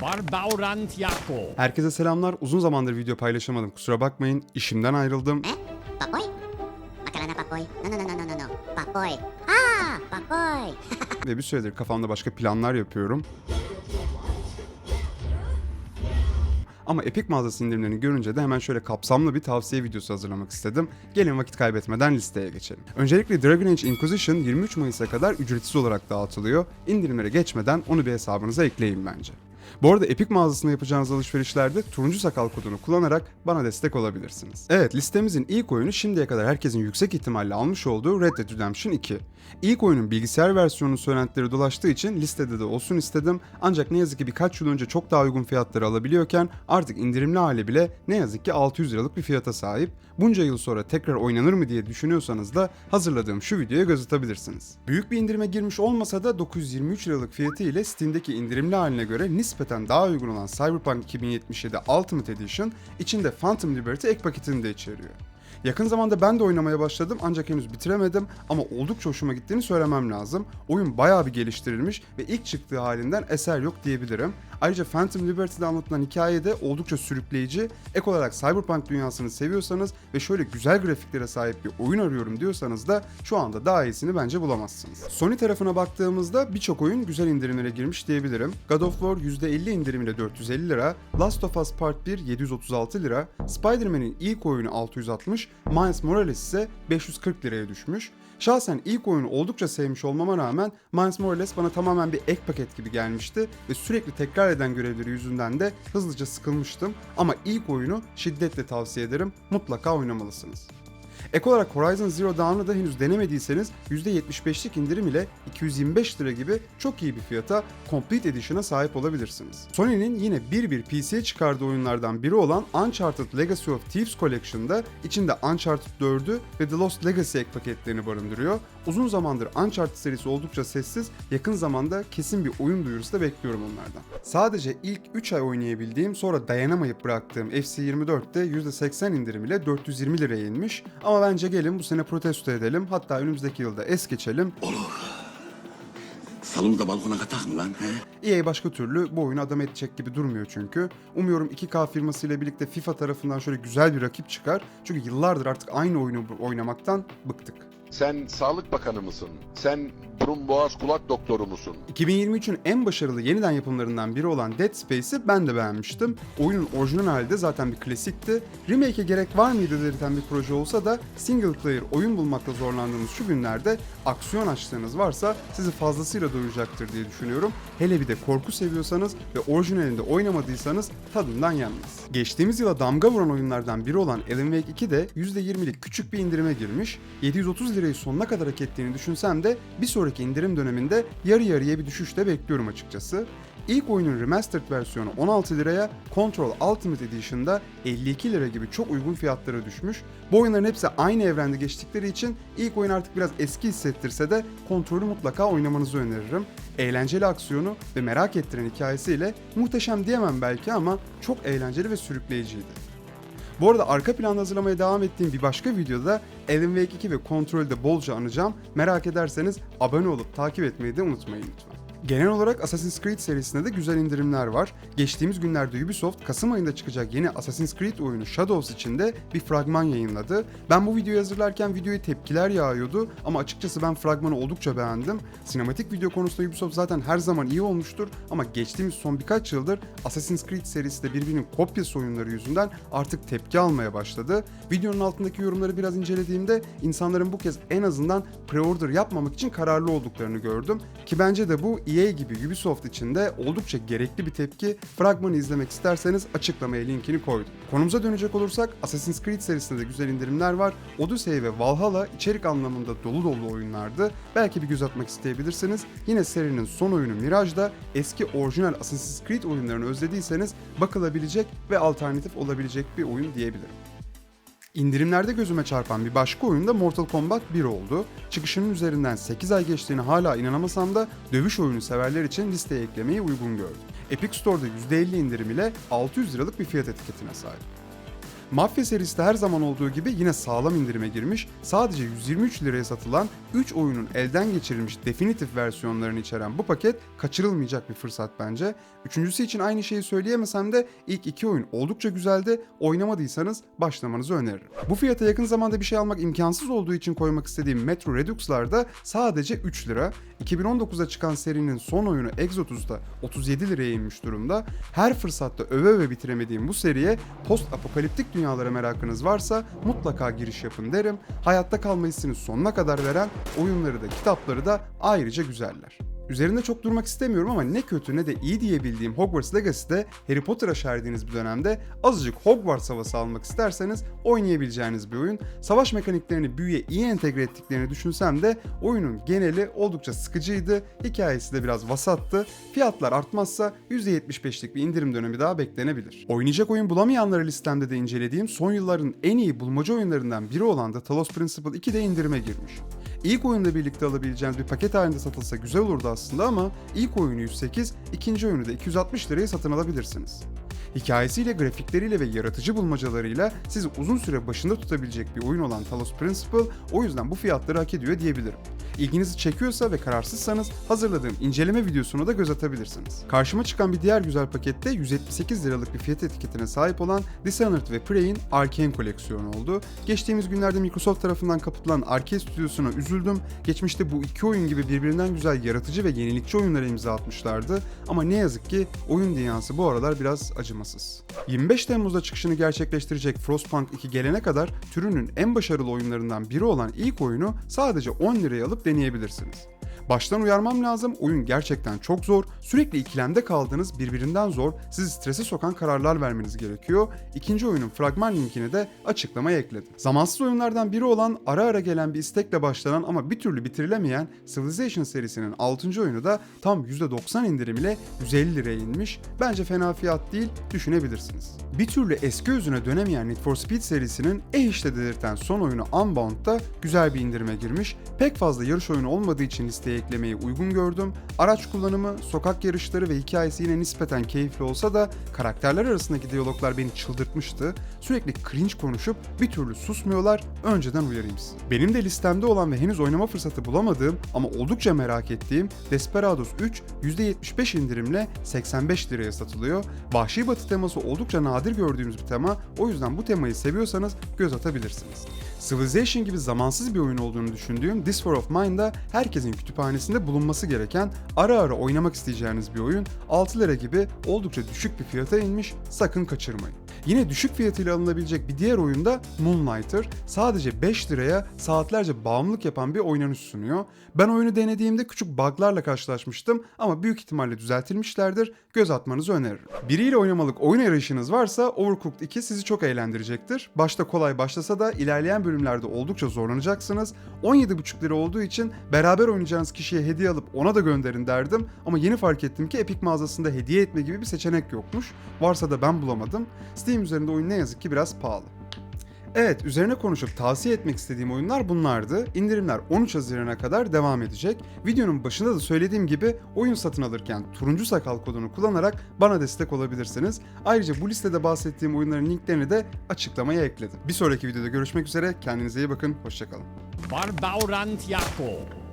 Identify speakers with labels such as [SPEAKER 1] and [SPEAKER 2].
[SPEAKER 1] Barbaurant Yako.
[SPEAKER 2] Herkese selamlar. Uzun zamandır video paylaşamadım. Kusura bakmayın. İşimden ayrıldım.
[SPEAKER 3] Eh? Papoy? Akala na Papoy? No, no, no, no, no, no. Papoy. Ah, Papoy.
[SPEAKER 2] ve bir süredir kafamda başka planlar yapıyorum. Ama Epic mağazası indirimlerini görünce de hemen şöyle kapsamlı bir tavsiye videosu hazırlamak istedim. Gelin vakit kaybetmeden listeye geçelim. Öncelikle Dragon Age Inquisition 23 Mayıs'a kadar ücretsiz olarak dağıtılıyor. İndirimlere geçmeden onu bir hesabınıza ekleyin bence. Bu arada Epic mağazasında yapacağınız alışverişlerde turuncu sakal kodunu kullanarak bana destek olabilirsiniz. Evet listemizin ilk oyunu şimdiye kadar herkesin yüksek ihtimalle almış olduğu Red Dead Redemption 2. İlk oyunun bilgisayar versiyonunun söylentileri dolaştığı için listede de olsun istedim ancak ne yazık ki birkaç yıl önce çok daha uygun fiyatları alabiliyorken artık indirimli hali bile ne yazık ki 600 liralık bir fiyata sahip. Bunca yıl sonra tekrar oynanır mı diye düşünüyorsanız da hazırladığım şu videoya göz atabilirsiniz. Büyük bir indirime girmiş olmasa da 923 liralık fiyatı ile Steam'deki indirimli haline göre nispeten daha uygun olan Cyberpunk 2077 Ultimate Edition içinde Phantom Liberty ek paketini de içeriyor. Yakın zamanda ben de oynamaya başladım ancak henüz bitiremedim ama oldukça hoşuma gittiğini söylemem lazım. Oyun bayağı bir geliştirilmiş ve ilk çıktığı halinden eser yok diyebilirim. Ayrıca Phantom Liberty'de anlatılan hikaye de oldukça sürükleyici. Ek olarak Cyberpunk dünyasını seviyorsanız ve şöyle güzel grafiklere sahip bir oyun arıyorum diyorsanız da şu anda daha iyisini bence bulamazsınız. Sony tarafına baktığımızda birçok oyun güzel indirimlere girmiş diyebilirim. God of War %50 indirimiyle 450 lira, Last of Us Part 1 736 lira, Spider-Man'in ilk oyunu 660, Miles Morales ise 540 liraya düşmüş. Şahsen ilk oyunu oldukça sevmiş olmama rağmen Miles Morales bana tamamen bir ek paket gibi gelmişti ve sürekli tekrar eden görevleri yüzünden de hızlıca sıkılmıştım ama ilk oyunu şiddetle tavsiye ederim mutlaka oynamalısınız. Ek olarak Horizon Zero Dawn'ı da henüz denemediyseniz %75'lik indirim ile 225 lira gibi çok iyi bir fiyata Complete Edition'a sahip olabilirsiniz. Sony'nin yine bir bir PC'ye çıkardığı oyunlardan biri olan Uncharted Legacy of Thieves Collection'da içinde Uncharted 4'ü ve The Lost Legacy ek paketlerini barındırıyor. Uzun zamandır Uncharted serisi oldukça sessiz, yakın zamanda kesin bir oyun duyurusu da bekliyorum onlardan. Sadece ilk 3 ay oynayabildiğim sonra dayanamayıp bıraktığım FC24'te %80 indirim ile 420 liraya inmiş ama bence gelin bu sene protesto edelim hatta önümüzdeki yılda es geçelim.
[SPEAKER 4] Salonu da balkona katak mı lan he?
[SPEAKER 2] EA başka türlü bu oyunu adam edecek gibi durmuyor çünkü. Umuyorum 2K firmasıyla birlikte FIFA tarafından şöyle güzel bir rakip çıkar. Çünkü yıllardır artık aynı oyunu oynamaktan bıktık.
[SPEAKER 5] Sen Sağlık Bakanı mısın? Sen burun boğaz kulak doktoru musun?
[SPEAKER 2] 2023'ün en başarılı yeniden yapımlarından biri olan Dead Space'i ben de beğenmiştim. Oyunun orijinal halde zaten bir klasikti. Remake'e gerek var mıydı dedirten bir proje olsa da single player oyun bulmakta zorlandığımız şu günlerde aksiyon açtığınız varsa sizi fazlasıyla doyuracaktır diye düşünüyorum. Hele bir de korku seviyorsanız ve orijinalinde oynamadıysanız tadından yenmez. Geçtiğimiz yıla damga vuran oyunlardan biri olan Alan Wake 2 de %20'lik küçük bir indirime girmiş. 730 lirayı sonuna kadar hak ettiğini düşünsem de bir sonraki indirim döneminde yarı yarıya bir düşüş de bekliyorum açıkçası. İlk oyunun remastered versiyonu 16 liraya, Control Ultimate Edition'da 52 lira gibi çok uygun fiyatlara düşmüş. Bu oyunların hepsi aynı evrende geçtikleri için ilk oyun artık biraz eski hissettirse de kontrolü mutlaka oynamanızı öneririm. Eğlenceli aksiyonu ve merak ettiren hikayesiyle muhteşem diyemem belki ama çok eğlenceli ve sürükleyiciydi. Bu arada arka planda hazırlamaya devam ettiğim bir başka videoda Alan Wake 2 ve Control'de de bolca anacağım. Merak ederseniz abone olup takip etmeyi de unutmayın lütfen. Genel olarak Assassin's Creed serisinde de güzel indirimler var. Geçtiğimiz günlerde Ubisoft Kasım ayında çıkacak yeni Assassin's Creed oyunu Shadows için de bir fragman yayınladı. Ben bu videoyu hazırlarken videoya tepkiler yağıyordu ama açıkçası ben fragmanı oldukça beğendim. Sinematik video konusunda Ubisoft zaten her zaman iyi olmuştur ama geçtiğimiz son birkaç yıldır Assassin's Creed serisi de birbirinin kopyası oyunları yüzünden artık tepki almaya başladı. Videonun altındaki yorumları biraz incelediğimde insanların bu kez en azından pre-order yapmamak için kararlı olduklarını gördüm. Ki bence de bu EA gibi Ubisoft için de oldukça gerekli bir tepki. Fragmanı izlemek isterseniz açıklamaya linkini koydum. Konumuza dönecek olursak Assassin's Creed serisinde de güzel indirimler var. Odyssey ve Valhalla içerik anlamında dolu dolu oyunlardı. Belki bir göz atmak isteyebilirsiniz. Yine serinin son oyunu Mirage'da eski orijinal Assassin's Creed oyunlarını özlediyseniz bakılabilecek ve alternatif olabilecek bir oyun diyebilirim. İndirimlerde gözüme çarpan bir başka oyun da Mortal Kombat 1 oldu. Çıkışının üzerinden 8 ay geçtiğini hala inanamasam da dövüş oyunu severler için listeye eklemeyi uygun gördüm. Epic Store'da %50 indirim ile 600 liralık bir fiyat etiketine sahip. Mafya serisi de her zaman olduğu gibi yine sağlam indirime girmiş, sadece 123 liraya satılan 3 oyunun elden geçirilmiş definitif versiyonlarını içeren bu paket kaçırılmayacak bir fırsat bence. Üçüncüsü için aynı şeyi söyleyemesem de ilk iki oyun oldukça güzeldi. Oynamadıysanız başlamanızı öneririm. Bu fiyata yakın zamanda bir şey almak imkansız olduğu için koymak istediğim Metro Redux'lar da sadece 3 lira. 2019'da çıkan serinin son oyunu Exodus'da 37 liraya inmiş durumda. Her fırsatta öve öve bitiremediğim bu seriye post apokaliptik dünyalara merakınız varsa mutlaka giriş yapın derim. Hayatta kalma hissini sonuna kadar veren oyunları da kitapları da ayrıca güzeller. Üzerinde çok durmak istemiyorum ama ne kötü ne de iyi diyebildiğim Hogwarts Legacy'de Harry Potter'a şerdiğiniz bir dönemde azıcık Hogwarts havası almak isterseniz oynayabileceğiniz bir oyun. Savaş mekaniklerini büyüye iyi entegre ettiklerini düşünsem de oyunun geneli oldukça sıkıcıydı. Hikayesi de biraz vasattı. Fiyatlar artmazsa %75'lik bir indirim dönemi daha beklenebilir. Oynayacak oyun bulamayanları listemde de incelediğim son yılların en iyi bulmaca oyunlarından biri olan The Talos Principle 2 de indirime girmiş. İlk oyunda birlikte alabileceğiniz bir paket halinde satılsa güzel olurdu aslında ama ilk oyunu 108, ikinci oyunu da 260 liraya satın alabilirsiniz. Hikayesiyle, grafikleriyle ve yaratıcı bulmacalarıyla sizi uzun süre başında tutabilecek bir oyun olan Talos Principle o yüzden bu fiyatları hak ediyor diyebilirim. İlginizi çekiyorsa ve kararsızsanız hazırladığım inceleme videosuna da göz atabilirsiniz. Karşıma çıkan bir diğer güzel pakette 178 liralık bir fiyat etiketine sahip olan Dishonored ve Prey'in Arkane koleksiyonu oldu. Geçtiğimiz günlerde Microsoft tarafından kapatılan Arcane stüdyosuna üzüldüm. Geçmişte bu iki oyun gibi birbirinden güzel yaratıcı ve yenilikçi oyunlara imza atmışlardı. Ama ne yazık ki oyun dünyası bu aralar biraz acımasız. 25 Temmuz'da çıkışını gerçekleştirecek Frostpunk 2 gelene kadar türünün en başarılı oyunlarından biri olan ilk oyunu sadece 10 liraya alıp deneyebilirsiniz. Baştan uyarmam lazım, oyun gerçekten çok zor, sürekli ikilemde kaldığınız birbirinden zor, sizi strese sokan kararlar vermeniz gerekiyor. İkinci oyunun fragman linkini de açıklamaya ekledim. Zamansız oyunlardan biri olan ara ara gelen bir istekle başlanan ama bir türlü bitirilemeyen Civilization serisinin 6. oyunu da tam %90 indirim ile 150 liraya inmiş. Bence fena fiyat değil, düşünebilirsiniz. Bir türlü eski özüne dönemeyen Need for Speed serisinin e işte dedirten son oyunu Unbound'da güzel bir indirime girmiş. Pek fazla yarış oyunu olmadığı için listeye eklemeyi uygun gördüm. Araç kullanımı, sokak yarışları ve hikayesi yine nispeten keyifli olsa da karakterler arasındaki diyaloglar beni çıldırtmıştı. Sürekli cringe konuşup bir türlü susmuyorlar. Önceden uyarayım sizi. Benim de listemde olan ve henüz oynama fırsatı bulamadığım ama oldukça merak ettiğim Desperados 3 %75 indirimle 85 liraya satılıyor. Vahşi Batı teması oldukça nadir gördüğümüz bir tema. O yüzden bu temayı seviyorsanız göz atabilirsiniz. Civilization gibi zamansız bir oyun olduğunu düşündüğüm This War of Mine'da herkesin kütüphanesinde bulunması gereken ara ara oynamak isteyeceğiniz bir oyun 6 lira gibi oldukça düşük bir fiyata inmiş sakın kaçırmayın. Yine düşük fiyatıyla alınabilecek bir diğer oyunda Moonlighter sadece 5 liraya saatlerce bağımlılık yapan bir oynanış sunuyor. Ben oyunu denediğimde küçük buglarla karşılaşmıştım ama büyük ihtimalle düzeltilmişlerdir. Göz atmanızı öneririm. Biriyle oynamalık oyun arayışınız varsa Overcooked 2 sizi çok eğlendirecektir. Başta kolay başlasa da ilerleyen bölümlerde oldukça zorlanacaksınız. 17,5 lira olduğu için beraber oynayacağınız kişiye hediye alıp ona da gönderin derdim. Ama yeni fark ettim ki Epic mağazasında hediye etme gibi bir seçenek yokmuş. Varsa da ben bulamadım. Steam üzerinde oyun ne yazık ki biraz pahalı. Evet, üzerine konuşup tavsiye etmek istediğim oyunlar bunlardı. İndirimler 13 Haziran'a kadar devam edecek. Videonun başında da söylediğim gibi oyun satın alırken turuncu sakal kodunu kullanarak bana destek olabilirsiniz. Ayrıca bu listede bahsettiğim oyunların linklerini de açıklamaya ekledim. Bir sonraki videoda görüşmek üzere. Kendinize iyi bakın. Hoşçakalın.
[SPEAKER 1] Barbaurant Jakob.